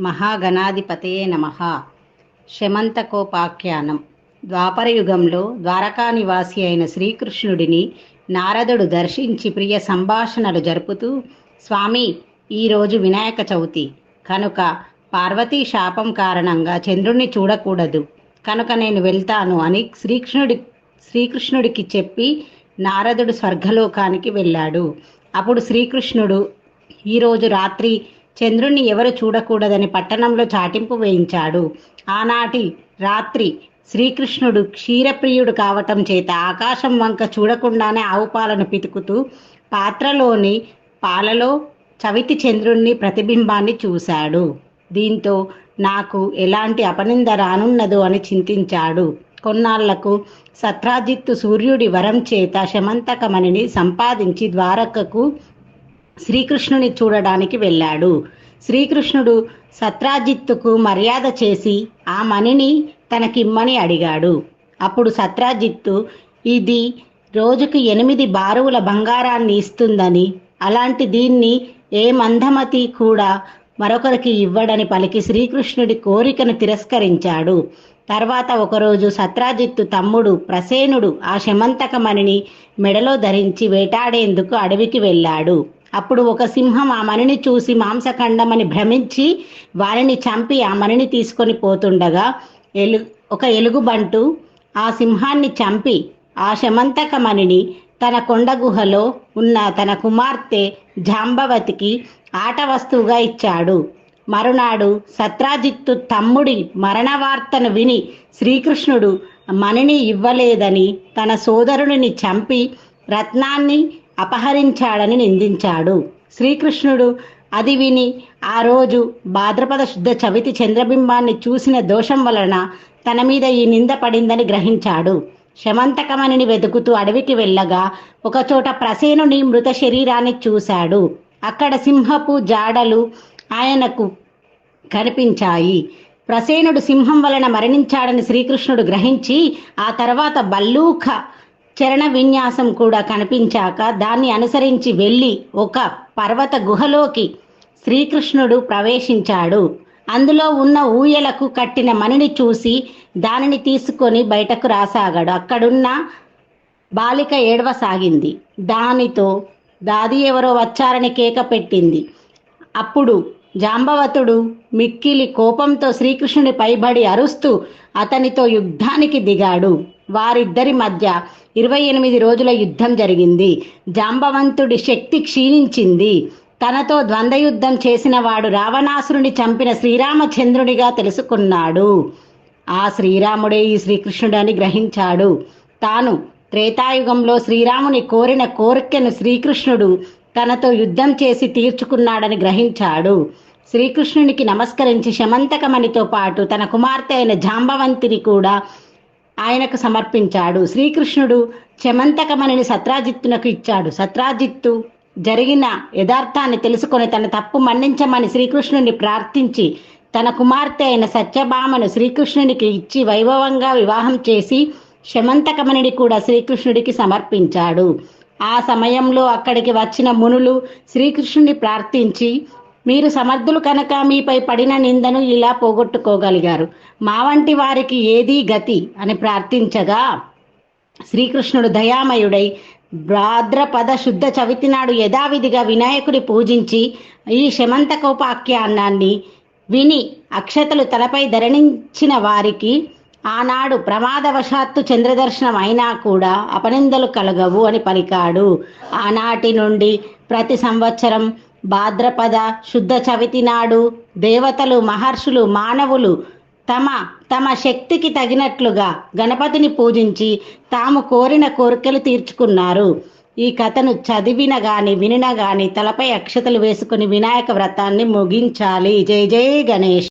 మహాగణాధిపతయే నమ. శమంతకోపాఖ్యానం. ద్వాపరయుగంలో ద్వారకా నివాసి అయిన శ్రీకృష్ణుడిని నారదుడు దర్శించి ప్రియ సంభాషణలు జరుపుతూ స్వామి ఈరోజు వినాయక చవితి. కనుక పార్వతీ శాపం కారణంగా చంద్రుణ్ణి చూడకూడదు. కనుక నేను వెళ్తాను అని శ్రీకృష్ణుడి శ్రీకృష్ణుడికి చెప్పి నారదుడు స్వర్గలోకానికి వెళ్ళాడు. అప్పుడు శ్రీకృష్ణుడు ఈరోజు రాత్రి చంద్రుణ్ణి ఎవరు చూడకూడదని పట్టణంలో చాటింపు వేయించాడు. ఆనాటి రాత్రి శ్రీకృష్ణుడు క్షీరప్రియుడు కావటం చేత ఆకాశం వంక చూడకుండానే ఆవు పాలను పితుకుతూ పాత్రలోని పాలలో చవితి చంద్రుణ్ణి ప్రతిబింబాన్ని చూశాడు. దీంతో నాకు ఎలాంటి అపనింద రానున్నదో అని చింతించాడు. కొన్నాళ్ళకు సత్రాజిత్తు సూర్యుడి వరం చేత శమంతకమణిని సంపాదించి ద్వారకకు శ్రీకృష్ణుని చూడడానికి వెళ్ళాడు. శ్రీకృష్ణుడు సత్రాజిత్తుకు మర్యాద చేసి ఆ మణిని తనకిమ్మని అడిగాడు. అప్పుడు సత్రాజిత్తు ఇది రోజుకి ఎనిమిది బారువుల బంగారాన్ని ఇస్తుందని అలాంటి దీన్ని ఏ మందమతి కూడా మరొకరికి ఇవ్వడని పలికి శ్రీకృష్ణుడి కోరికను తిరస్కరించాడు. తర్వాత ఒకరోజు సత్రాజిత్తు తమ్ముడు ప్రసేనుడు ఆ శమంతకమణిని మెడలో ధరించి వేటాడేందుకు అడవికి వెళ్ళాడు. అప్పుడు ఒక సింహం ఆ మణిని చూసి మాంసఖండమని భ్రమించి వారిని చంపి ఆ మణిని తీసుకొని పోతుండగా ఎలు ఒక ఎలుగుబంటు ఆ సింహాన్ని చంపి ఆ శమంతక మణిని తన కొండ గుహలో ఉన్న తన కుమార్తె జాంబవతికి ఆట వస్తువుగా ఇచ్చాడు. మరునాడు సత్రాజిత్తు తమ్ముడి మరణ వార్తను విని శ్రీకృష్ణుడు మణిని ఇవ్వలేదని తన సోదరుడిని చంపి రత్నాన్ని అపహరించాడని నిందించాడు. శ్రీకృష్ణుడు అది విని ఆ రోజు భాద్రపద శుద్ధ చవితి చంద్రబింబాన్ని చూసిన దోషం వలన తన మీద ఈ నింద పడిందని గ్రహించాడు. శమంతకమణిని వెతుకుతూ అడవికి వెళ్ళగా ఒకచోట ప్రసేనుని మృత శరీరాన్ని చూశాడు. అక్కడ సింహపు జాడలు ఆయనకు కనిపించాయి. ప్రసేనుడు సింహం వలన మరణించాడని శ్రీకృష్ణుడు గ్రహించి ఆ తర్వాత బల్లూక చరణ విన్యాసం కూడా కనిపించాక దాన్ని అనుసరించి వెళ్ళి ఒక పర్వత గుహలోకి శ్రీకృష్ణుడు ప్రవేశించాడు. అందులో ఉన్న ఊయలకు కట్టిన మణిని చూసి దానిని తీసుకొని బయటకు రాసాగాడు. అక్కడున్న బాలిక ఏడవసాగింది. దానితో దాది ఎవరో వచ్చారని కేక పెట్టింది. అప్పుడు జాంబవతుడు మిక్కిలి కోపంతో శ్రీకృష్ణుని పైబడి అరుస్తూ అతనితో యుద్ధానికి దిగాడు. వారిద్దరి మధ్య ఇరవై ఎనిమిది రోజుల యుద్ధం జరిగింది. జాంబవంతుడి శక్తి క్షీణించింది. తనతో ద్వంద్వయుద్ధం చేసిన వాడు రావణాసురుని చంపిన శ్రీరామచంద్రునిగా తెలుసుకున్నాడు. ఆ శ్రీరాముడే ఈ శ్రీకృష్ణుడని గ్రహించాడు. తాను త్రేతాయుగంలో శ్రీరాముని కోరిన కోరికను శ్రీకృష్ణుడు తనతో యుద్ధం చేసి తీర్చుకున్నాడని గ్రహించాడు. శ్రీకృష్ణునికి నమస్కరించి శమంతకమణితో పాటు తన కుమార్తె అయిన జాంబవంతిని కూడా ఆయనకు సమర్పించాడు. శ్రీకృష్ణుడు శమంతకమణిని సత్రాజిత్తునకు ఇచ్చాడు. సత్రాజిత్తు జరిగిన యథార్థాన్ని తెలుసుకొని తన తప్పు మన్నించమని శ్రీకృష్ణుని ప్రార్థించి తన కుమార్తె అయిన సత్యభామను శ్రీకృష్ణునికి ఇచ్చి వైభవంగా వివాహం చేసి శమంతకమణిని కూడా శ్రీకృష్ణుడికి సమర్పించాడు. ఆ సమయంలో అక్కడికి వచ్చిన మునులు శ్రీకృష్ణుని ప్రార్థించి మీరు సమర్థులు కనుక మీపై పడిన నిందను ఇలా పోగొట్టుకోగలిగారు. మా వంటి వారికి ఏదీ గతి అని ప్రార్థించగా శ్రీకృష్ణుడు దయామయుడై భాద్రపద శుద్ధ చవితి నాడు యథావిధిగా వినాయకుడి పూజించి ఈ శమంతకోపాఖ్యానాన్ని విని అక్షతలు తలపై ధరణించిన వారికి ఆనాడు ప్రమాదవశాత్తు చంద్రదర్శనం అయినా కూడా అపనిందలు కలగవు అని పలికాడు. ఆనాటి నుండి ప్రతి సంవత్సరం భాద్రపద శుద్ధ చవితి నాడు దేవతలు మహర్షులు మానవులు తమ తమ శక్తికి తగినట్లుగా గణపతిని పూజించి తాము కోరిన కోరికలు తీర్చుకున్నారు. ఈ కథను చదివిన గాని వినిన గాని తలపై అక్షతలు వేసుకుని వినాయక వ్రతాన్ని ముగించాలి. జై జై గణేష్!